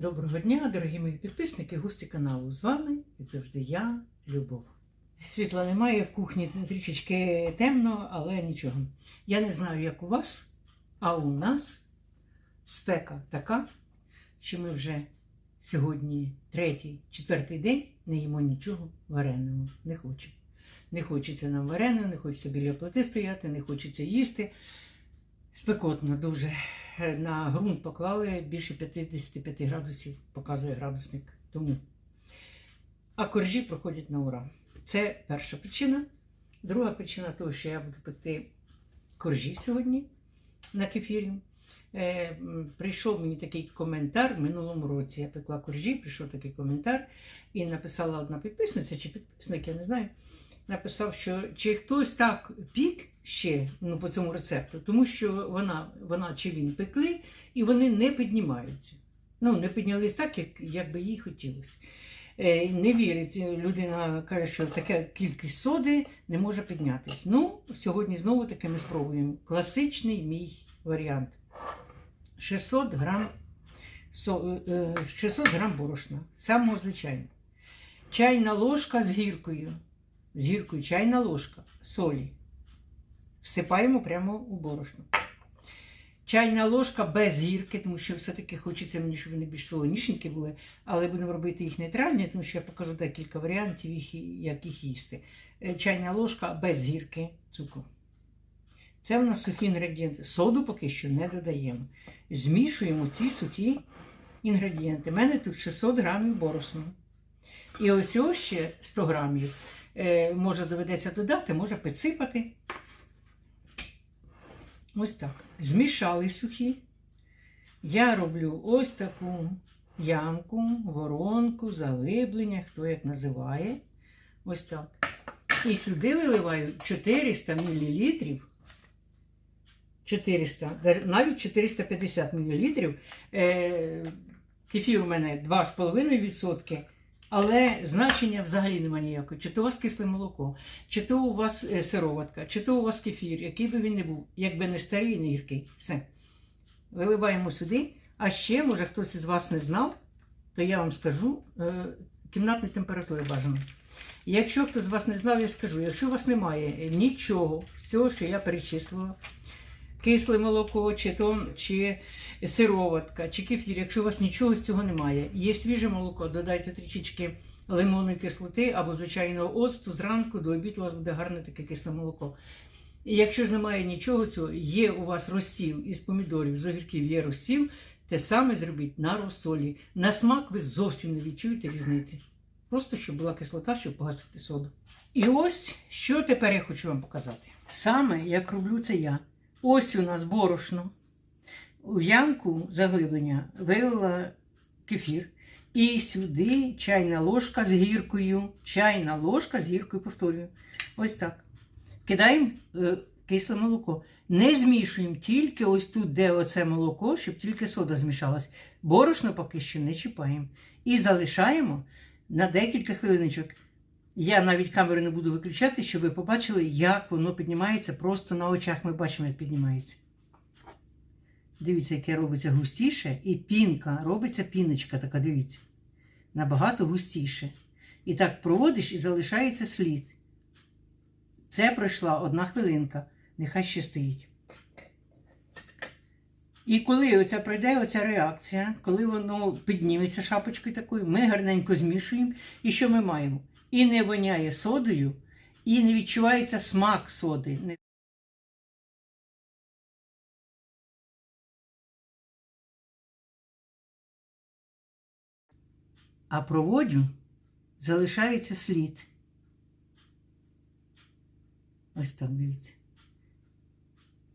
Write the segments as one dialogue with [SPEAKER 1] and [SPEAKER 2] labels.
[SPEAKER 1] Доброго дня, дорогі мої підписники, гості каналу. З вами як завжди я, Любов. Світла немає, в кухні трішечки темно, але нічого. Я не знаю, як у вас, а у нас спека така, що ми вже сьогодні третій, четвертий день не їмо нічого вареного. Не хочемо. Не хочеться нам вареного, не хочеться біля плити стояти, не хочеться їсти. Спекотно дуже. На ґрунт поклали більше 55 градусів, показує градусник. Тому. А коржі проходять на ура. Це перша причина. Друга причина того, що я буду пекти коржі сьогодні на кефірі. Е, прийшов мені такий коментар в минулому році. Я пекла коржі, прийшов такий коментар, і написала одна підписниця чи підписник, я не знаю. Написав, що чи хтось так пік ще ну, по цьому рецепту, тому що вона, вона чи він пекли, і вони не піднімаються. Ну, не піднялись так, як, як би їй хотілося. Е, не вірить, людина каже, що така кількість соди не може піднятись. Ну, сьогодні знову таки ми спробуємо. Класичний мій варіант. 600 грам, со, е, 600 грам борошна, самого звичайного. Чайна ложка з гіркою. З гіркою чайна ложка солі. Всипаємо прямо у борошно. Чайна ложка без гірки, тому що все-таки хочеться мені, щоб вони більш солонішенькі були, але будемо робити їх нейтральні, тому що я покажу декілька варіантів, їх, як їх їсти. Е, Чайна ложка без гірки цукру. Це в нас сухі інгредієнти. Соду поки що не додаємо. Змішуємо ці сухі інгредієнти. У мене тут 600 грамів борошна. І ось ось ще 100 грамів. Е, може доведеться додати, може підсипати. Ось так. Змішали сухі. Я роблю ось таку ямку, воронку, заглиблення, хто як називає. Ось так. І сюди виливаю 400 мл. 400, навіть 450 мл. Е, кефір у мене 2,5%. Але значення взагалі немає ніякого. Чи то у вас кисле молоко, чи то у вас е, сироватка, чи то у вас кефір, який би він не був, якби не старий, не гіркий. Все. Виливаємо сюди. А ще, може, хтось із вас не знав, то я вам скажу е, кімнатної температури бажано. Якщо хтось з вас не знав, я скажу, якщо у вас немає нічого з цього, що я перечислила, кисле молоко, чи то, чи сироватка, чи кефір, якщо у вас нічого з цього немає, є свіже молоко, додайте трішечки лимонної кислоти або звичайного оцту зранку до обіду у вас буде гарне таке кисле молоко. І якщо ж немає нічого цього, є у вас розсіл із помідорів, з огірків є розсіл, те саме зробіть на розсолі. На смак ви зовсім не відчуєте різниці. Просто щоб була кислота, щоб погасити соду. І ось що тепер я хочу вам показати. Саме як роблю це я. Ось у нас борошно. У ямку заглиблення вилила кефір. І сюди чайна ложка з гіркою. Чайна ложка з гіркою, повторюю. Ось так. Кидаємо е, кисле молоко. Не змішуємо тільки ось тут, де оце молоко, щоб тільки сода змішалась. Борошно поки що не чіпаємо. І залишаємо на декілька хвилиночок. Я навіть камеру не буду виключати, щоб ви побачили, як воно піднімається. Просто на очах ми бачимо, як піднімається. Дивіться, яке робиться густіше, і пінка, робиться піночка така, дивіться. Набагато густіше. І так проводиш і залишається слід. Це пройшла одна хвилинка. Нехай ще стоїть. І коли оця пройде оця реакція, коли воно підніметься шапочкою такою, ми гарненько змішуємо. І що ми маємо? І не воняє содою, і не відчувається смак соди. А проводю залишається слід. Ось так дивіться.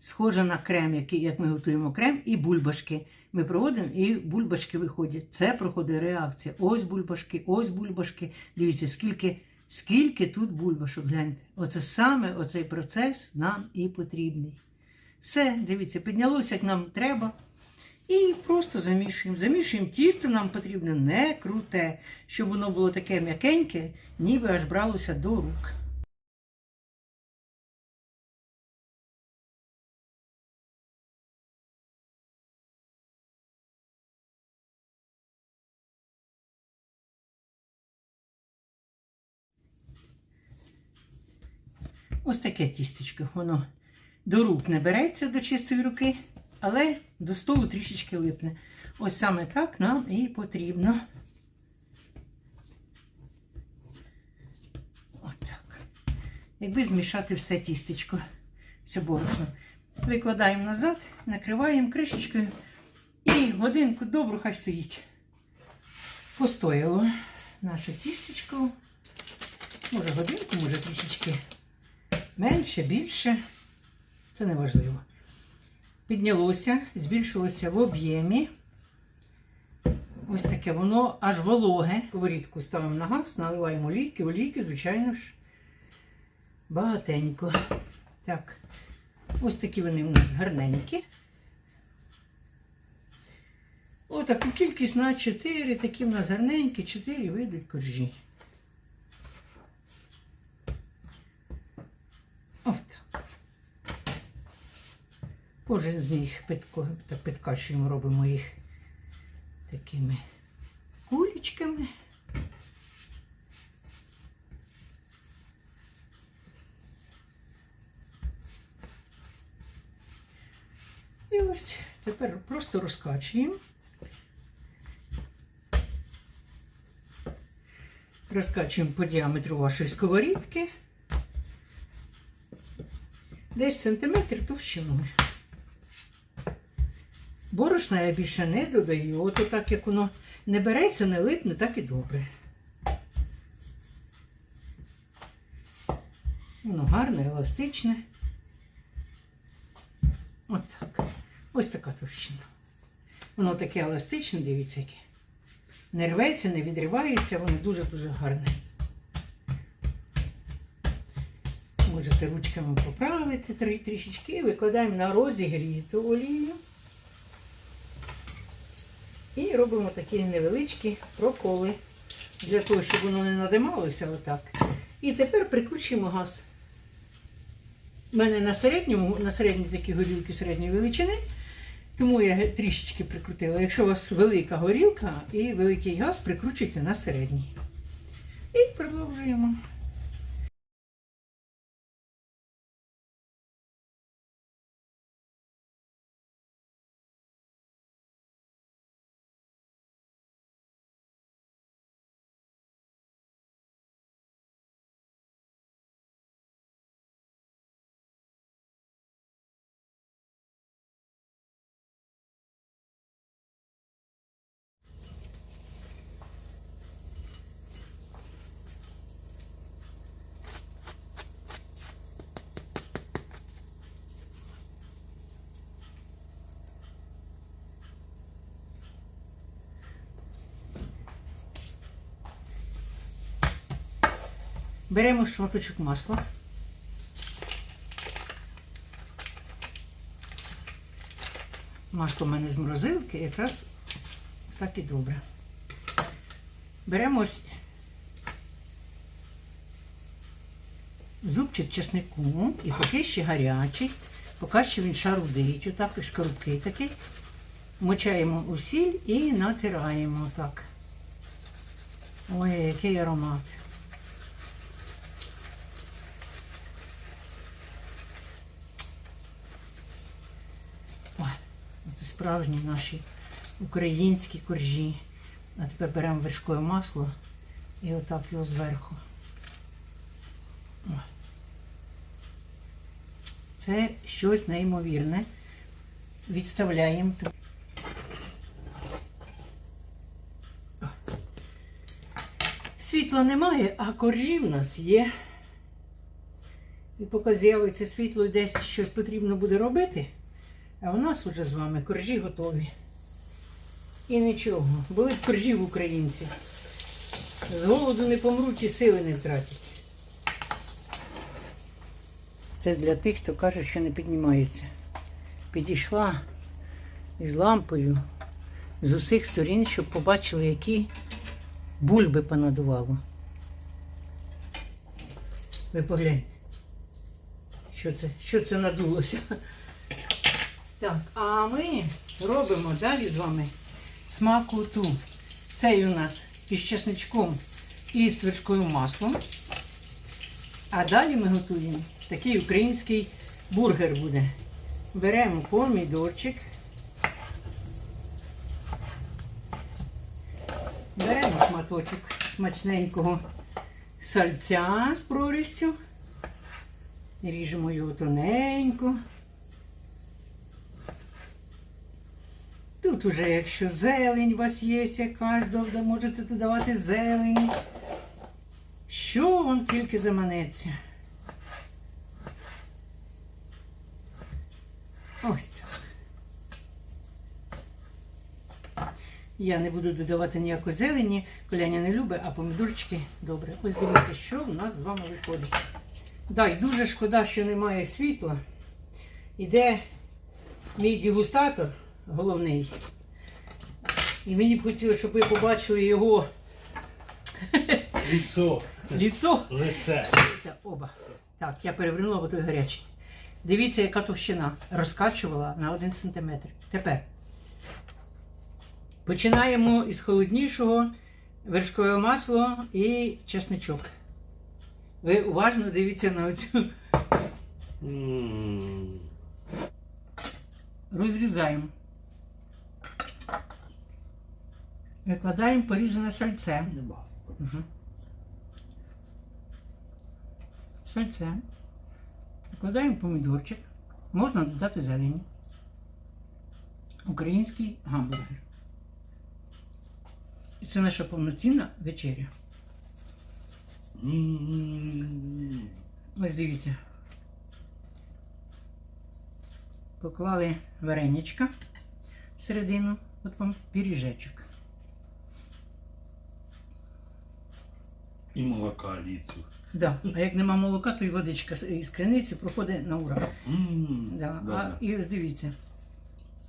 [SPEAKER 1] Схоже на крем, як ми готуємо крем, і бульбашки. Ми проводимо і бульбашки виходять. Це проходить реакція. Ось бульбашки, ось бульбашки. Дивіться, скільки, скільки тут бульбашок. Гляньте. Оце саме оцей процес нам і потрібний. Все, дивіться, піднялося, як нам треба. І просто замішуємо. Замішуємо тісто, нам потрібно не круте, щоб воно було таке м'якеньке, ніби аж бралося до рук. Ось таке тістечко. Воно до рук не береться до чистої руки, але до столу трішечки липне. Ось саме так нам і потрібно. Отак. Якби змішати все тістечко, все борошно. Викладаємо назад, накриваємо кришечкою і годинку добру хай стоїть. Постояло наше тістечко. Може годинку, може трішечки менше, більше. Це не важливо. Піднялося, збільшилося в об'ємі. Ось таке воно аж вологе. Сковорідку ставимо на газ, наливаємо олійки, олійки, звичайно ж, багатенько. Так, ось такі вони у нас гарненькі. Отаку кількість на 4, такі в нас гарненькі, 4 вийдуть коржі. Отак. Кожен з них підкачуємо, робимо їх такими кулечками. І ось тепер просто розкачуємо. Розкачуємо по діаметру вашої сковорідки. Десь сантиметр товщиною. Борошна я більше не додаю. От так як воно не береться, не липне, так і добре. Воно гарне, еластичне. От так. Ось така товщина. Воно таке еластичне, дивіться, яке. Не рветься, не відривається, воно дуже-дуже гарне. Можете ручками поправити трішечки і викладаємо на розігріту олію. І робимо такі невеличкі проколи, для того, щоб воно не надималося отак. І тепер прикручуємо газ. У мене на середньому, на середній такі горілки середньої величини, тому я трішечки прикрутила. Якщо у вас велика горілка і великий газ, прикручуйте на середній. І продовжуємо. Беремо шматочок масла. Масло в мене з морозилки, якраз так і добре. Беремо ось зубчик чеснику і поки ще гарячий, поки ще він шарудить, отак і шкарубкий такий. Мочаємо у сіль і натираємо так. Ой, який аромат. Ой, це справжні наші українські коржі. А тепер беремо вершкове масло і отак його зверху. Це щось неймовірне. Відставляємо. Світла немає, а коржі в нас є. І поки з'явиться світло десь щось потрібно буде робити. А у нас уже з вами коржі готові. І нічого. Були б коржі в українців. З голоду не помруть і сили не втратять. Це для тих, хто каже, що не піднімається. Підійшла із лампою з усіх сторін, щоб побачили, які бульби понадувало. Ви погляньте. Що це? Що це надулося? Так, а ми робимо далі з вами смакоту. Цей у нас із чесничком і з сверчковим маслом. А далі ми готуємо Такий український бургер буде. Беремо помідорчик. Беремо шматочок смачненького сальця з прорістю. Ріжемо його тоненько. Тут уже, якщо зелень у вас є якась, добре, можете додавати зелень. Що вам тільки заманеться. Ось так. Я не буду додавати ніякої зелені, коляня не любить, а помідорчики добре. Ось дивіться, що в нас з вами виходить. Да, дуже шкода, що немає світла. Іде мій дегустатор головний. І мені б хотілося, щоб ви побачили його
[SPEAKER 2] Лицо,
[SPEAKER 1] ліцо.
[SPEAKER 2] лице.
[SPEAKER 1] Дивіться, Оба. Так, я перевернула, бо той гарячий. Дивіться, яка товщина. Розкачувала на 1 см. Тепер починаємо із холоднішого вершкове масло і чесничок. Ви уважно дивіться на оцю. Розрізаємо. Викладаємо порізане сальце.
[SPEAKER 2] Нема.
[SPEAKER 1] Сальце. Викладаємо помідорчик. Можна додати зелені. Український гамбургер. І це наша повноцінна вечеря. Ось дивіться. Поклали вареничка всередину. От вам пиріжечок.
[SPEAKER 2] І молока літру.
[SPEAKER 1] Да. А як нема молока, то й водичка з- із криниці проходить на ура.
[SPEAKER 2] М,
[SPEAKER 1] Да. А,
[SPEAKER 2] добре.
[SPEAKER 1] і ось дивіться.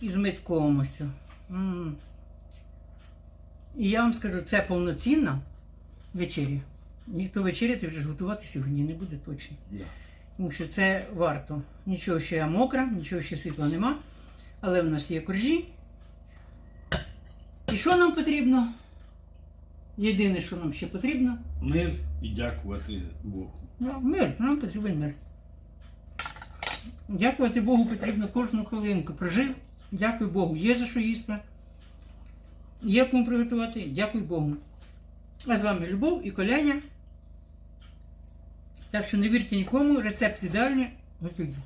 [SPEAKER 1] І з митком ось. М. І я вам скажу, це повноцінна вечеря. Ніхто вечеряти вже ж готувати сьогодні не буде точно.
[SPEAKER 2] Да.
[SPEAKER 1] Тому що це варто. Нічого ще я мокра, нічого ще світла нема. Але в нас є коржі. І що нам потрібно? Єдине, що нам ще потрібно,
[SPEAKER 2] Мир і дякувати Богу.
[SPEAKER 1] Ну, мир, нам потрібен мир. Дякувати Богу потрібно кожну хвилинку. Прожив, дякую Богу. Є за що їсти. Є кому приготувати, дякую Богу. А з вами Любов і Коляня. Так що не вірте нікому, рецепт ідеальний. Готуйте.